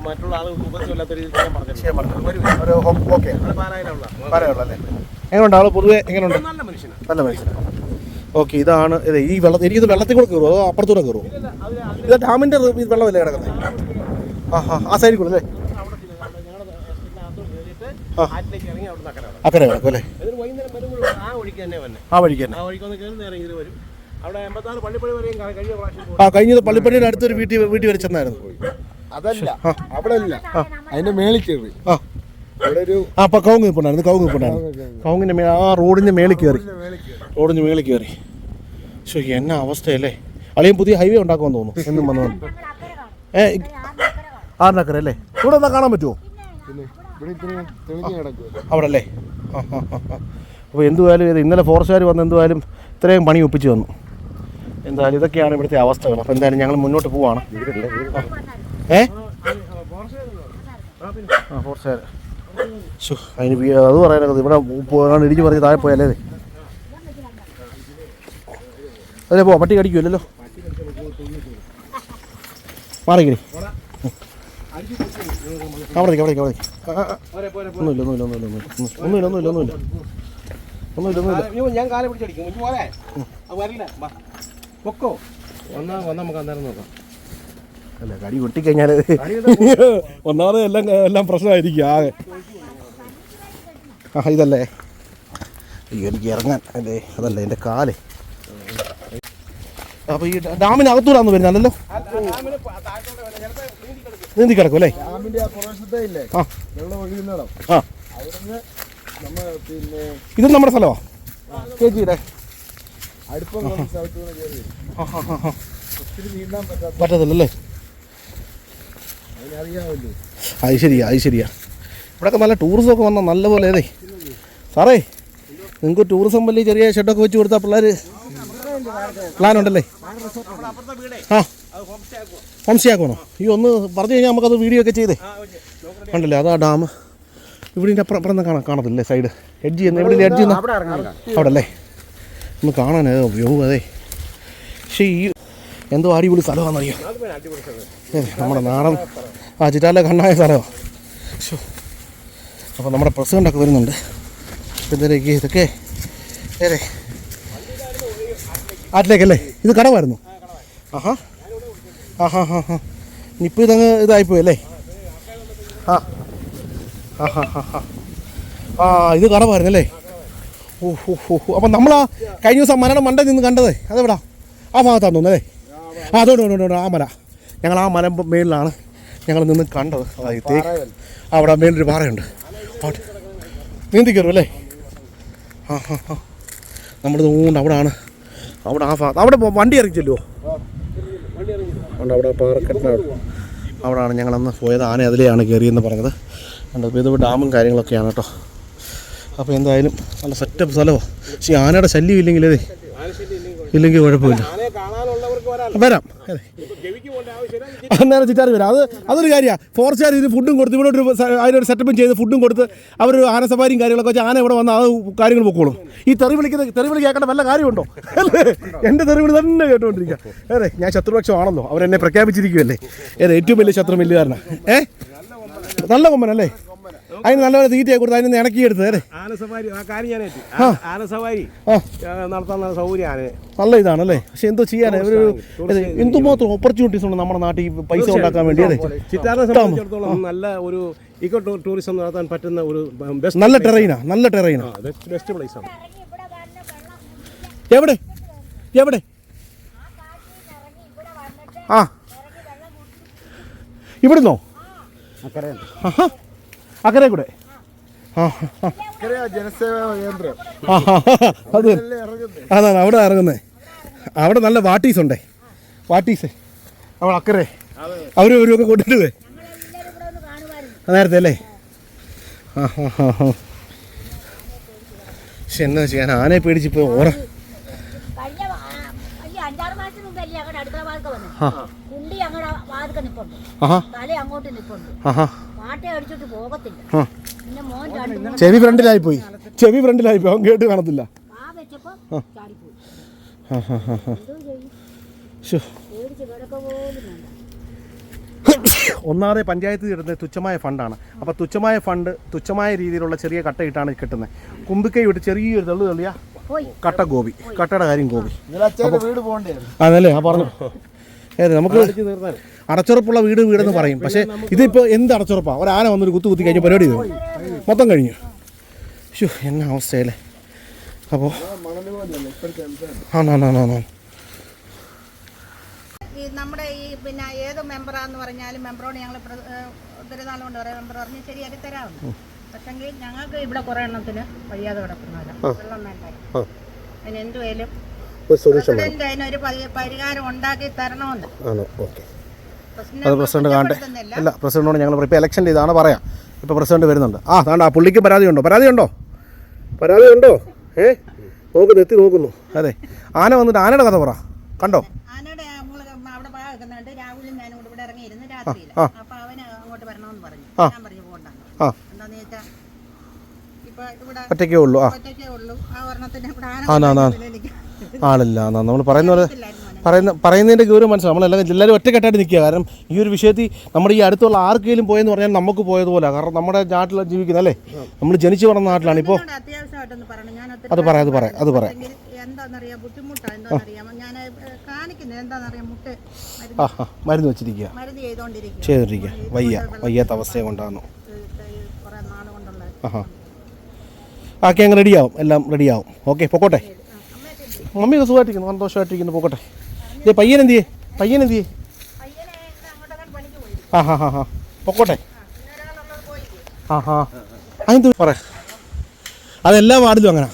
മറ്റുള്ള ആളുകൾക്ക് ഉപദ്രവമില്ലാത്ത രീതിയിൽ ചെയ്യാൻ പറഞ്ഞിട്ടുണ്ട്. ഒരു ഓക്കെ. എങ്ങനെയുണ്ട് ആൾ? പൊതുവെ എങ്ങനെയുണ്ട്? നല്ല മനുഷ്യനാണ് നല്ല മനുഷ്യൻ ഓക്കെ ഇതാണ് ഇത് ഈ വെള്ളം എനിക്കിത് വെള്ളത്തിൽ കൂടെ കയറുമോ അതോ അപ്പുറത്തൂടെ കയറുമോ ഇത് ഡാമിന്റെ വെള്ളമല്ലേ കിടക്കുന്നത്? ആ ആ ആ സൈഡിൽ കൂടെ അല്ലേ ആറ്റിലേക്ക് ഇറങ്ങി അവിടെ നിന്ന് അക്കരെ കിടക്കും അല്ലേ? ആ വഴിക്ക് തന്നെ വന്നെ. ആ കഴിഞ്ഞത് പള്ളിപ്പള്ളിയുടെ അടുത്തൊരു വീട്ടിൽ വീട്ടിൽ വരെ ചെന്നായിരുന്നു. അതല്ല അവിടെ അല്ല അതിന്റെ മേളിൽ കയറി ആ. അവിടെ ഒരു ആ അപ്പം കവുങ്ങ് നിൽപ്പുണ്ടായിരുന്നു മേ ആ റോഡിന്റെ മേളിൽ കയറി റോഡിന്റെ മേളിൽ കയറി പക്ഷേ എന്നാ അവസ്ഥയല്ലേ? അളിയും പുതിയ ഹൈവേ ഉണ്ടാക്കുമെന്ന് തോന്നുന്നു എന്നും വന്നു വന്നു. ഏ ആറിനക്കര അല്ലേ? ഇവിടെ എന്താ കാണാൻ പറ്റുമോ അവിടെ അല്ലേ. അപ്പോൾ എന്തുവായാലും ഇത് ഇന്നലെ ഫോറസ്റ്റുകാർ വന്ന് എന്തുവായാലും ഇത്രയും പണി ഒപ്പിച്ച് വന്നു എന്തായാലും ഇതൊക്കെയാണ് ഇവിടുത്തെ അവസ്ഥകൾ. അപ്പോൾ എന്തായാലും ഞങ്ങൾ മുന്നോട്ട് പോവാണ്. ആ. ഏ? ആ ഫോറസ്റ്റുകാർ ശോ അതിന് അത് പറയാനൊക്കെ ഇവിടെ പോകാൻ ഇടിച്ച് പറഞ്ഞ് താഴെ പോയാലേ അതെ പോ പട്ടി കടിക്കുമല്ലോ മാറിക്കടി അവിടെ അവിടേക്ക് അവിടെ നിൽക്ക്, അവിടെ നിൽക്ക്. ആ, ആ, ആ. ഒന്നുമില്ല ഒന്നുമില്ല ഒന്നുമില്ല ഒന്നുമില്ല. ഒന്നുമില്ല ഒന്നുമില്ല ഒന്നുമില്ല. ഒന്നുമില്ല ഒന്നുമില്ല. ഞാൻ കാലം പിടിച്ചടിക്കും ഇങ്ങ് പോരെ. വരില്ല. പൊക്കോ. വന്നാ വന്നാ നമുക്ക് അന്നേരം നോക്കാം. അല്ല കടി കൊട്ടിക്കഴിഞ്ഞാൽ ഒന്നാമത് എല്ലാം എല്ലാം പ്രശ്നമായിരിക്കും ആകെ. ആ ഇതല്ലേ? അയ്യോ എനിക്ക് ഇറങ്ങാൻ. അല്ലേ അതല്ലേ എന്റെ കാൽ. അപ്പോൾ ഈ ഡാമിനകത്തൂടാന്ന് വരുന്നല്ലോ നീന്തി കിടക്കും അല്ലേ ഇത് നമ്മുടെ സ്ഥലമാ? പറ്റത്തില്ലല്ലേ? അത് ശരിയാ അത് ശരിയാ. ഇവിടെയൊക്കെ നല്ല ടൂറിസം ഒക്കെ വന്നാൽ നല്ല പോലെ അതെ സാറേ നിങ്ങൾക്ക് ടൂറിസം വലിയ ചെറിയ ഷെഡൊക്കെ വെച്ച് കൊടുത്താൽ പിള്ളേർ പ്ലാൻ ഉണ്ടല്ലേ ആ. ഹോം ആക്കണോ ഈ ഒന്ന് പറഞ്ഞു കഴിഞ്ഞാൽ നമുക്കത് വീഡിയോ ഒക്കെ ചെയ്തേ. കണ്ടല്ലേ? അതാ ഡാം. ഇവിടെ ഇതിന്റെ അപ്പുറം അപ്പുറം കാണാൻ കാണത്തില്ലേ സൈഡ് എഡ്ജ് ചെയ്യുന്ന ഇവിടെ എഡ്ജ് ചെയ്യുന്ന? അവിടെ അല്ലേ ഒന്ന് കാണാൻ വ്യൂ അതെ. പക്ഷേ ഈ എന്തോ അടിപൊളി സ്ഥലമാണെന്നറിയോ? നമ്മുടെ നാടൻ ആ ചിറ്റാല കണ്ണായ സ്ഥലമാണ് അപ്പോൾ നമ്മുടെ പ്രസിഡന്റൊക്കെ വരുന്നുണ്ട്. ഇതിലേക്ക് ഇതൊക്കെ അതിലേക്കല്ലേ ഇത് കടവായിരുന്നു. ആഹാ. ആഹാ ഹാ ഹാ ഇനിയിപ്പോൾ ഇതങ്ങ് ഇതായിപ്പോയി അല്ലേ? ആ ആ ഹാ ഹാ ഹാ. ആ ഇത് കടവായിരുന്നല്ലേ ഓ ഹോ ഹോ ഹോ. അപ്പം ആ കഴിഞ്ഞ ദിവസം മരണം മണ്ട നിന്ന് കണ്ടത് അതെവിടാ? ആ ഭാഗത്താന്ന് തോന്നുന്നതേ ആ അതുകൊണ്ട് ഉണ്ട് ആ മല ഞങ്ങൾ ആ മല. മേളിലാണ് ഞങ്ങൾ നിന്ന് കണ്ടത്. അതായത് അവിടെ മേളിലൊരു പാറയുണ്ട്. അവിടെ നീന്തി കയറും അല്ലേ? ആ ആ ആ നമ്മൾ നോണ്ട് ആണ് അവിടെ ആ ഭാഗത്ത്. അവിടെ വണ്ടി ഇറങ്ങി ഉണ്ട് അവിടെ പാറക്കെട്ടിന് അവിടെയാണ് ഞങ്ങളന്ന് പോയത്. ആന അതിലെയാണ് കയറിയെന്ന് പറഞ്ഞത്. കണ്ടത് ഇത് ഡാമും കാര്യങ്ങളൊക്കെയാണ് കേട്ടോ. അപ്പോൾ എന്തായാലും നല്ല സെറ്റപ്പ് സ്ഥലമോ. പക്ഷേ ആനയുടെ ശല്യം ഇല്ലെങ്കിൽ അതെ ഇല്ലെങ്കിൽ കുഴപ്പമില്ല. വരാം. അന്നേരം ചിറ്റാറി വരാം. അത് അതൊരു കാര്യമാണ് ഫോറസ്റ്റുകാർ ഇത് ഫുഡും കൊടുത്ത് ഇവിടെ ഒരു അതിനൊരു സെറ്റപ്പും ചെയ്ത് ഫുഡും കൊടുത്ത് അവർ ആന സവാരിയും കാര്യങ്ങളൊക്കെ വെച്ച് ആന ഇവിടെ വന്ന് അത് കാര്യങ്ങൾ പൊക്കോളും ഈ തെറി വിളിക്കുന്ന തെറി വിളി കേൾക്കേണ്ട വല്ല കാര്യമുണ്ടോ? അല്ലേ? എന്റെ തെറി വിളി തന്നെ കേട്ടുകൊണ്ടിരിക്കുക അതെ ഞാൻ ശത്രുപക്ഷമാണല്ലോ. അവരെന്നെ പ്രഖ്യാപിച്ചിരിക്കുകയല്ലേ ഏത് ഏറ്റവും വലിയ ശത്രു മില്ലുകാരനാ ഏ നല്ല കൊമ്പനല്ലേ? അതിന് നല്ലപോലെ തീറ്റയെ കൊടുത്ത് അതിന് ഇണക്കിയെടുത്ത് അതെ ആന സവാരി ആ കാര്യം ഞാൻ എത്തി ആ. ആന സവാരി ആ. ആ, നടത്താൻ നല്ല സൗകര്യം ആന. നല്ല ഇതാണല്ലേ പക്ഷെ എന്തോ ചെയ്യാൻ ഒരു മാത്രം എന്തുമാത്രം ഓപ്പർച്യൂണിറ്റീസ് ഉണ്ട് നമ്മുടെ നാട്ടിൽ പൈസ ഉണ്ടാക്കാൻ വേണ്ടി അതെ ചിറ്റാറിനെ സംബന്ധിച്ചിടത്തോളം നല്ല ഒരു ഇക്കോ ടൂറിസം നടത്താൻ പറ്റുന്ന ഒരു ബെസ്റ്റ് നല്ല ടെറൈനാ നല്ല ടെറൈനാ ബെസ്റ്റ് പ്ലേസ് ആണ്. എവിടെ? എവിടെ? ആ. ഇവിടുന്നോ? ആ അക്കരെ കൂടെ. അതാണ്. അവിടെ ഇറങ്ങുന്നത് അവിടെ നല്ല വാട്ടീസ് ഉണ്ടേ. വാട്ടീസ്. അവിടെ അക്കരെ. അവർ ഒക്കെ കൊണ്ടിട്ടേ നേരത്തെ അല്ലേ? പക്ഷെ എന്താ വെച്ചാൽ ഞാൻ ആനയെ പേടിച്ച് ഇപ്പോൾ ഓറ ആഹാ. ചെവി ഫ്രണ്ടിലായി പോയി. ചെവി ഫ്രണ്ടിലായി പോയി കേട്ട് കാണത്തില്ല. ഒന്നാമതേ പഞ്ചായത്ത് കിട്ടുന്നത് തുച്ഛമായ ഫണ്ടാണ്. അപ്പോൾ തുച്ഛമായ ഫണ്ട് തുച്ഛമായ രീതിയിലുള്ള ചെറിയ കട്ടയിട്ടാണ് കിട്ടുന്നത്. കുമ്പിക്കൈ വിട്ട് ചെറിയൊരു തള്ളു തള്ളിയ കട്ട ഗോപി. കട്ടയുടെ കാര്യം ഗോപി. അതല്ലേ? ആ പറഞ്ഞു. ഏത് നമുക്ക് തീർന്നാലും അടച്ചുറപ്പുള്ള വീട് വീടെന്ന് പറയും. പക്ഷേ ഇതിപ്പോൾ എന്ത് അടച്ചുറപ്പാണ് ഒരാന വന്നൊരു കുത്തു കുത്തി കഴിഞ്ഞ പരിപാടി ചെയ്തു. മൊത്തം കഴിഞ്ഞു. ഷോ എന്ന അവസ്ഥയല്ലേ? അപ്പോൾ ഈ നമ്മുടെ ഈ പിന്നെ ഏത് മെമ്പറാന്ന് പറഞ്ഞാലും മെമ്പറോട് ഞങ്ങൾ ഒത്തിരി നാൾ കൊണ്ട് പറയാം. മെമ്പർ പറഞ്ഞ് ശരിയാക്കി തരാമെന്ന്. പക്ഷെങ്കിൽ ഞങ്ങൾക്ക് ഇവിടെ കുറേ എണ്ണത്തിന് വയ്യാതെ കിടക്കുന്നവരാ. വെള്ളം വേണ്ട. അതിന് എന്തുവേലും അതിനൊരു പരി- പരിഹാരം ഉണ്ടാക്കി തരണമെന്ന്. ആണോ? അത് പ്രസിഡന്റ് കാണട്ടെ. അല്ല പ്രസിഡന്റിനോട് ഞങ്ങൾ ഇപ്പോൾ ഇലക്ഷൻ ഇതാണ് പറയാം. ഇപ്പോൾ പ്രസിഡന്റ് വരുന്നുണ്ട്. ആ അതാണ്ട് ആ പുള്ളിക്ക് പരാതിയുണ്ടോ? പരാതിയുണ്ടോ? പരാതിയുണ്ടോ? ഏ? നോക്കുന്നു എത്തി നോക്കുന്നു. അതെ. ആന വന്നിട്ട് ആനയുടെ കഥ പറ. കണ്ടോ? ഒറ്റയ്ക്കേ ഉള്ളൂ. ആ. ആണല്ല നമ്മൾ പറയുന്ന പോലെ. പറയുന്ന പറയുന്നതിന്റെ ഗൗരവം മനസ്സിലാവും. നമ്മളെല്ലാം എല്ലാവരും ഒറ്റക്കെട്ടായിട്ട് നിൽക്കുക. കാരണം ഈ ഒരു വിഷയത്തിൽ നമ്മുടെ ഈ അടുത്തുള്ള ആർക്കെങ്കിലും പോയെന്ന് പറഞ്ഞാൽ നമുക്ക് പോയതുപോലെ കാരണം നമ്മുടെ നാട്ടിൽ ജീവിക്കുന്നത് അല്ലേ? നമ്മൾ ജനിച്ചു വളർന്ന നാട്ടിലാണ്. ഇപ്പോൾ അത് പറയാം അത് പറയാം അത് പറയാം. എന്താണെന്നറിയാം ബുദ്ധിമുട്ടാണ് ഞാൻ കാണിക്കുന്നത് എന്താണെന്നറിയാം മുട്ട് മരുന്ന് ആ ആ മരുന്ന് വെച്ചിരിക്കുക. മരുന്ന് ചെയ്തുകൊണ്ടിരിക്കുക ചെയ്തിരിക്കുക വയ്യ വയ്യാത്ത അവസ്ഥയെ കൊണ്ടാണ്. കുറേ നാൾ കൊണ്ടുള്ള ആഹാ. ആക്കി അങ്ങ് റെഡിയാവും എല്ലാം റെഡിയാവും ഓക്കെ പൊക്കോട്ടെ. മമ്മി സുഖമായിട്ടിരിക്കുന്നു. സന്തോഷമായിട്ടിരിക്കുന്നു. പൊക്കോട്ടെ. ഇതേ പയ്യൻ ചെയ്യേ? ആ ഹാ ഹാ ഹാ. പൊക്കോട്ടെ. ആ ഹാ. അതെന്ത് പറ? അതെല്ലാ വാർഡിലും അങ്ങനെ.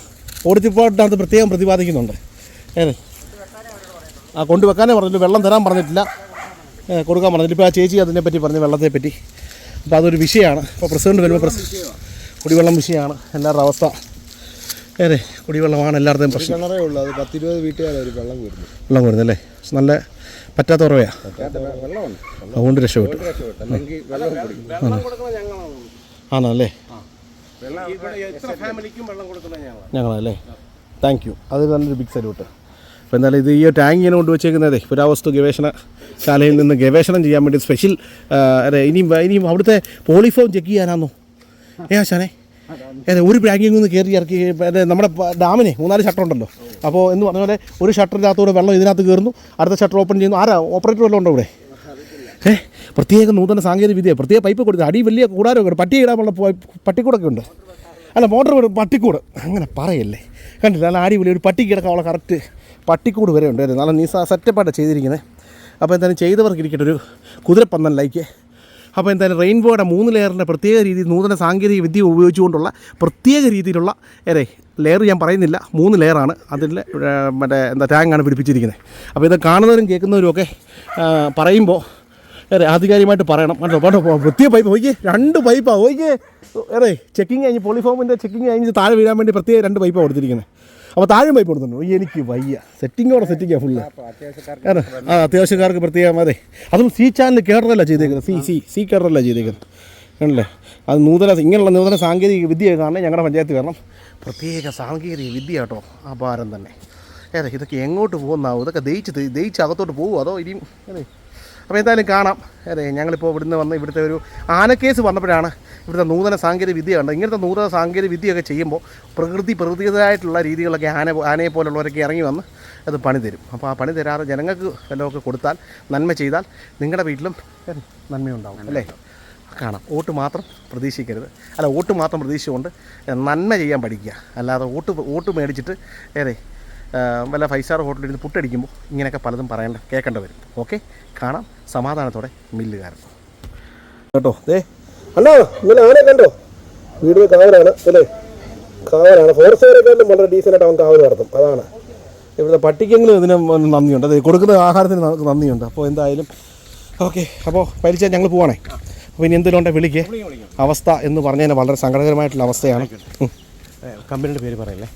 ഓടിച്ചിപ്പോട്ടകത്ത് പ്രത്യേകം പ്രതിപാദിക്കുന്നുണ്ട്. ഏത്? ആ കൊണ്ടുവെക്കാനേ പറഞ്ഞില്ല വെള്ളം തരാൻ പറഞ്ഞിട്ടില്ല. കൊടുക്കാൻ പറഞ്ഞില്ല ഇപ്പോൾ ആ ചേച്ചി അതിനെപ്പറ്റി പറഞ്ഞു വെള്ളത്തെപ്പറ്റി അപ്പോൾ അതൊരു വിഷയമാണ്. ഇപ്പോൾ പ്രസിഡന്റ് വരുമ്പോൾ പ്രസ് കുടിവെള്ളം വിഷയമാണ്. എല്ലാവരുടെ അവസ്ഥ. ഏതെ? കുടിവെള്ളമാണ് എല്ലാവരുടെയും പ്രശ്നം. കിണറേ ഉള്ളൂ. അത് പത്തിരുപത് വീട്ടുകാരെ ഒരു വെള്ളം വരുന്നു. വെള്ളം വരുന്നല്ലേ നല്ല പറ്റാത്ത ഉറവയാ. വെള്ളമുണ്ട്. അതുകൊണ്ട് രക്ഷപ്പെട്ടു. ആണല്ലേ? ഇവിടെ എത്ര ഫാമിലിക്കും വെള്ളം കൊടുക്കണം ഞങ്ങൾ ഞങ്ങളല്ലേ? താങ്ക് യു അത് നല്ലൊരു ബിഗ് സല്യൂട്ട് അപ്പോൾ എന്തായാലും ഇത് ഈ ടാങ്ക് ഇങ്ങനെ കൊണ്ടുവച്ചേക്കുന്നതേ പുരാവസ്തു ഗവേഷണ ശാലയിൽ നിന്ന് ഗവേഷണം ചെയ്യാൻ വേണ്ടി സ്പെഷ്യൽ അതെ ഇനിയും ഇനിയും അവിടുത്തെ പോളിഫോം ചെക്ക് ചെയ്യാനാണോ ഏ ആശാനെ? അതെ ഒരു ബാങ്കിൽ നിന്ന് കയറി ഇറക്കി നമ്മുടെ ഡാമിനെ മൂന്നാൽ ഷട്ടർ ഉണ്ടല്ലോ. അപ്പോൾ എന്ന് പറഞ്ഞ പോലെ ഒരു ഷട്ടറിനകത്തൂടെ വെള്ളം ഇതിനകത്ത് കയറുന്നു. അടുത്ത ഷട്ടർ ഓപ്പൺ ചെയ്യുന്നു. ആരാ? ഓപ്പറേറ്റർ വല്ലതും ഉണ്ടോ ഇവിടെ? ഏ പ്രത്യേക നൂതന സാങ്കേതിക വിദ്യ പ്രത്യേക പൈപ്പ് കൊടുക്കുന്നത് അടി വലിയ കൂടാരമൊക്കെ ഉണ്ട്. പട്ടി ഇടാനുള്ള പട്ടിക്കൂടൊക്കെ ഉണ്ട്. അല്ല മോട്ടർ പട്ടിക്കൂട്. അങ്ങനെ പറയല്ലേ. കണ്ടില്ല? നല്ല അടിപൊളി ഒരു പട്ടി കിടക്കാനുള്ള കറക്റ്റ് പട്ടിക്കൂട് വരെ ഉണ്ട്. നല്ല നീ സെറ്റപ്പായിട്ടാണ് ചെയ്തിരിക്കുന്നത് അപ്പോൾ എന്തായാലും ചെയ്തവർക്ക് ഇരിക്കട്ടെ ഒരു ലൈക്ക് അപ്പോൾ എന്തായാലും റെയിൻബോയുടെ മൂന്ന് ലെയറിന്റെ പ്രത്യേക രീതി നൂതന സാങ്കേതിക വിദ്യ ഉപയോഗിച്ചുകൊണ്ടുള്ള പ്രത്യേക രീതിയിലുള്ള ഏറെ ലെയർ ഞാൻ പറയുന്നില്ല മൂന്ന് ലെയറാണ്. അതിൽ മറ്റേ എന്താ ടാങ്കാണ് പിടിപ്പിച്ചിരിക്കുന്നത്. അപ്പോൾ ഇത് കാണുന്നവരും കേൾക്കുന്നവരും ഒക്കെ പറയുമ്പോൾ ഏറെ ആധികാരികമായിട്ട് പറയണം. കേട്ടോ കേട്ടോ പ്രത്യേക പൈപ്പ് ഓയ്ക്ക് രണ്ട് പൈപ്പാണ് ഓയ്ക്ക് ഏറെ ചെക്കിങ് കഴിഞ്ഞ് പോളിഫോമിന്റെ ചെക്കിങ് കഴിഞ്ഞ് താഴെ വീഴാൻ വേണ്ടി പ്രത്യേക രണ്ട് പൈപ്പാണ് കൊടുത്തിരിക്കുന്നത്. അപ്പോൾ താഴെ പൈപ്പ് കൊടുത്തിട്ടുണ്ട് ഈ എനിക്ക് വയ്യ. സെറ്റിങ്ങോടെ സെറ്റിങ്ങാണ് ഫുള്ള് അതെ ആ അത്യാവശ്യക്കാർക്ക് പ്രത്യേകം അതെ. അതും സി ചാനൽ കേട്ടറല്ല ചെയ്തേക്കുന്നത്. സി സി സി കേട്ടറല്ല ചെയ്തേക്കുന്നത്. ആണല്ലേ അത് നൂതന ഇങ്ങനെയുള്ള നൂതന സാങ്കേതിക വിദ്യ കാരണം ഞങ്ങളുടെ പഞ്ചായത്ത് കാരണം പ്രത്യേക സാങ്കേതിക വിദ്യ കേട്ടോ അപാരം തന്നെ. ഏതെ ഇതൊക്കെ എങ്ങോട്ട് പോകുന്നാവും? ഇതൊക്കെ ദയിച്ച് ദയിച്ച് അകത്തോട്ട് പോകുമോ അതോ ഇനിയും അതെ. അപ്പോൾ എന്തായാലും കാണാം. അതെ ഞങ്ങളിപ്പോൾ ഇവിടുന്ന് വന്ന് ഇവിടുത്തെ ഒരു ആനക്കേസ് വന്നപ്പോഴാണ് ഇവിടുത്തെ നൂതന സാങ്കേതിക വിദ്യ കണ്ട് ഇങ്ങനത്തെ നൂതന സാങ്കേതിക വിദ്യയൊക്കെ ചെയ്യുമ്പോൾ പ്രകൃതി പ്രകൃതിയായിട്ടുള്ള രീതികളൊക്കെ ആന ആനയെ പോലുള്ളവരൊക്കെ ഇറങ്ങി വന്ന് അത് പണി തരും. അപ്പോൾ ആ പണി തരാറ് ജനങ്ങൾക്ക് വല്ലതൊക്കെ കൊടുത്താൽ നന്മ ചെയ്താൽ നിങ്ങളുടെ വീട്ടിലും നന്മയുണ്ടാവും അല്ലേ? കാണാം. വോട്ട് മാത്രം പ്രതീക്ഷിക്കരുത്. അല്ല വോട്ട് മാത്രം പ്രതീക്ഷിച്ചുകൊണ്ട് നന്മ ചെയ്യാൻ പഠിക്കുക. അല്ലാതെ വോട്ട് വോട്ട് മേടിച്ചിട്ട് ഏതെ വല്ല ഫൈവ് സ്റ്റാർ ഹോട്ടലിൽ ഇരുന്ന് പുട്ടടിക്കുമ്പോൾ ഇങ്ങനെയൊക്കെ പലതും പറയേണ്ട കേൾക്കേണ്ടി വരും. ഓക്കെ? കാണാം. സമാധാനത്തോടെ മില്ലുകാരൻ. കേട്ടോ ദേ അണ്ണാ ഇന്നലെ ആനെ കണ്ടോ? വീട് കാവലാണ് അല്ലേ? കാവലാണ്. ഫോറസ്റ്റുകാരെക്കാളും വളരെ ഡീസന്റായിട്ട് അവൻ കാവൽ നടത്തും. അതാണ്. ഇവിടുത്തെ പട്ടിക്കെങ്കിലും ഇതിന് നന്ദിയുണ്ട്. അതെ കൊടുക്കുന്ന ആഹാരത്തിന് നമുക്ക് നന്ദിയുണ്ട്. അപ്പോൾ എന്തായാലും ഓക്കെ അപ്പോൾ പരിചയം ഞങ്ങൾ പോവാണേ. അപ്പോൾ ഇനി എന്തെങ്കിലും ഉണ്ടെങ്കിൽ വിളിക്കേ? അവസ്ഥ എന്ന് പറഞ്ഞാൽ വളരെ സങ്കടകരമായിട്ടുള്ള അവസ്ഥയാണ്. കമ്പനിയുടെ പേര് പറയല്ലേ?